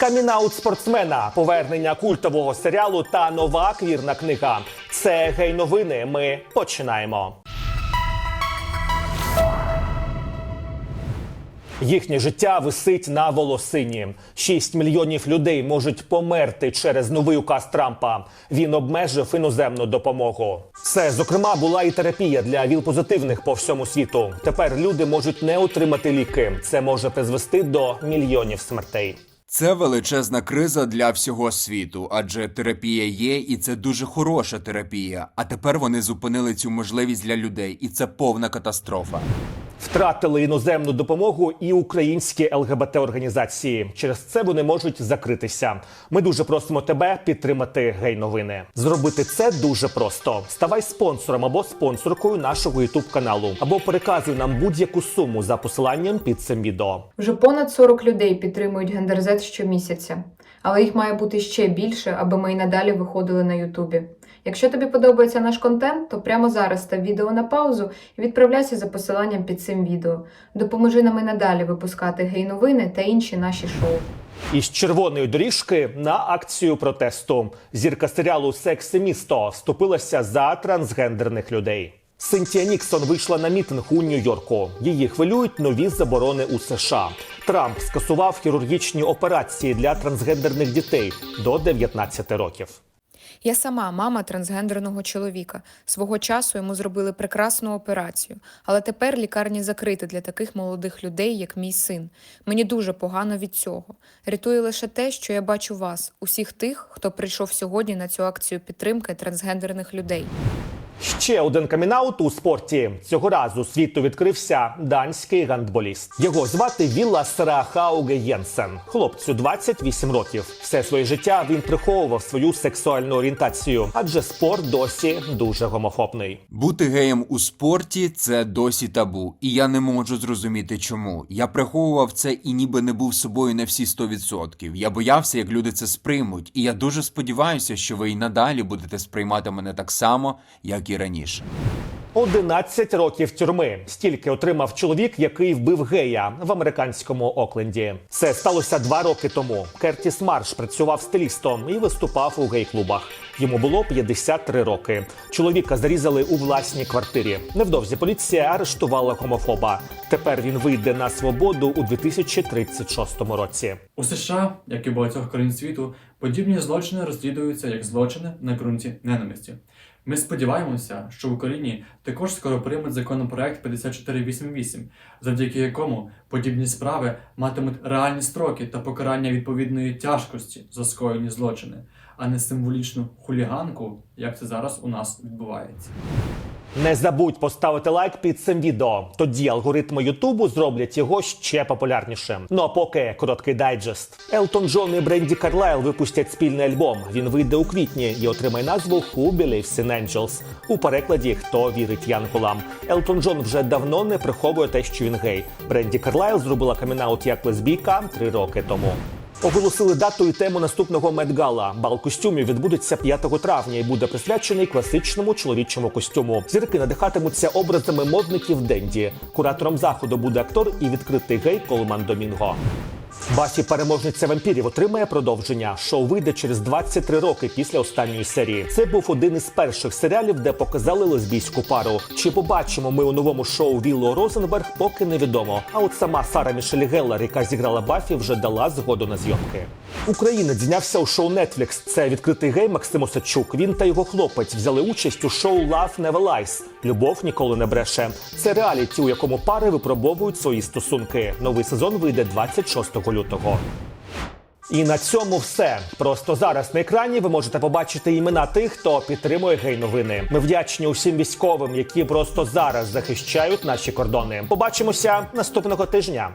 Камінаут спортсмена, повернення культового серіалу та нова квірна книга. Це гей новини. Ми починаємо. Їхнє життя висить на волосині. Шість мільйонів людей можуть померти через новий указ Трампа. Він обмежив іноземну допомогу. Це, зокрема, була і терапія для ВІЛ-позитивних по всьому світу. Тепер люди можуть не отримати ліки. Це може призвести до мільйонів смертей. Це величезна криза для всього світу, адже терапія є, і це дуже хороша терапія. А тепер вони зупинили цю можливість для людей, і це повна катастрофа. Втратили іноземну допомогу і українські ЛГБТ організації. Через це вони можуть закритися. Ми дуже просимо тебе підтримати гей новини. Зробити це дуже просто. Ставай спонсором або спонсоркою нашого ютуб каналу, або переказуй нам будь-яку суму за посиланням під цим відео. Вже понад 40 людей підтримують гендерзет щомісяця, але їх має бути ще більше, аби ми і надалі виходили на Ютубі. Якщо тобі подобається наш контент, то прямо зараз став відео на паузу і відправляйся за посиланням під цим відео. Допоможи нам і надалі випускати гей-новини та інші наші шоу. Із червоної доріжки на акцію протесту. Зірка серіалу «Секс і місто вступилася за трансгендерних людей. Синтія Ніксон вийшла на мітинг у Нью-Йорку. Її хвилюють нові заборони у США. Трамп скасував хірургічні операції для трансгендерних дітей до 19 років. Я сама мама трансгендерного чоловіка. Свого часу йому зробили прекрасну операцію, але тепер лікарні закриті для таких молодих людей, як мій син. Мені дуже погано від цього. Рятує лише те, що я бачу вас, усіх тих, хто прийшов сьогодні на цю акцію підтримки трансгендерних людей. Ще один камінаут у спорті. Цього разу світу відкрився данський гандболіст. Його звати Вілла Сарахауге Єнсен. Хлопцю 28 років. Все своє життя він приховував свою сексуальну орієнтацію, адже спорт досі дуже гомофобний. Бути геєм у спорті це досі табу, і я не можу зрозуміти чому. Я приховував це і ніби не був собою на всі 100%. Я боявся, як люди це сприймуть, і я дуже сподіваюся, що ви і надалі будете сприймати мене так само, як і раніше. 11 років тюрми. Стільки отримав чоловік, який вбив гея в американському Окленді. Це сталося два роки тому. Кертіс Марш працював стилістом і виступав у гей-клубах. Йому було 53 роки. Чоловіка зарізали у власній квартирі. Невдовзі поліція арештувала гомофоба. Тепер він вийде на свободу у 2036 році. У США, як і багатьох країн світу, подібні злочини розслідуються як злочини на ґрунті ненависті. Ми сподіваємося, що в Україні також скоро приймуть законопроект 5488, завдяки якому подібні справи матимуть реальні строки та покарання відповідної тяжкості за скоєні злочини, а не символічну хуліганку, як це зараз у нас відбувається. Не забудь поставити лайк під цим відео. Тоді алгоритми Ютубу зроблять його ще популярнішим. Ну а поки короткий дайджест. Елтон Джон і Бренді Карлайл випустять спільний альбом. Він вийде у квітні і отримає назву Who Believes in Angels. У перекладі Хто вірить янголам. Елтон Джон вже давно не приховує те, що він гей. Бренді Карлайл зробила камінаут як лесбійка три роки тому. Оголосили дату і тему наступного медгала. Бал костюмів відбудеться 5 травня і буде присвячений класичному чоловічому костюму. Зірки надихатимуться образами модників Денді. Куратором заходу буде актор і відкритий гей Колман Домінго. Бафі переможниця вампірів отримає продовження. Шоу вийде через 23 роки після останньої серії. Це був один із перших серіалів, де показали лесбійську пару. Чи побачимо ми у новому шоу Вілло Розенберг, поки невідомо. А от сама Сара Мішель Геллер, яка зіграла Бафі, вже дала згоду на зйомки. Українець знявся у шоу Netflix. Це відкритий гей Максим Осадчук. Він та його хлопець взяли участь у шоу Love Never Lies. Любов ніколи не бреше. Це реаліті, у якому пари випробовують свої стосунки. Новий сезон вийде 26 лютого. І на цьому все. Просто зараз на екрані ви можете побачити імена тих, хто підтримує гей-новини. Ми вдячні усім військовим, які просто зараз захищають наші кордони. Побачимося наступного тижня.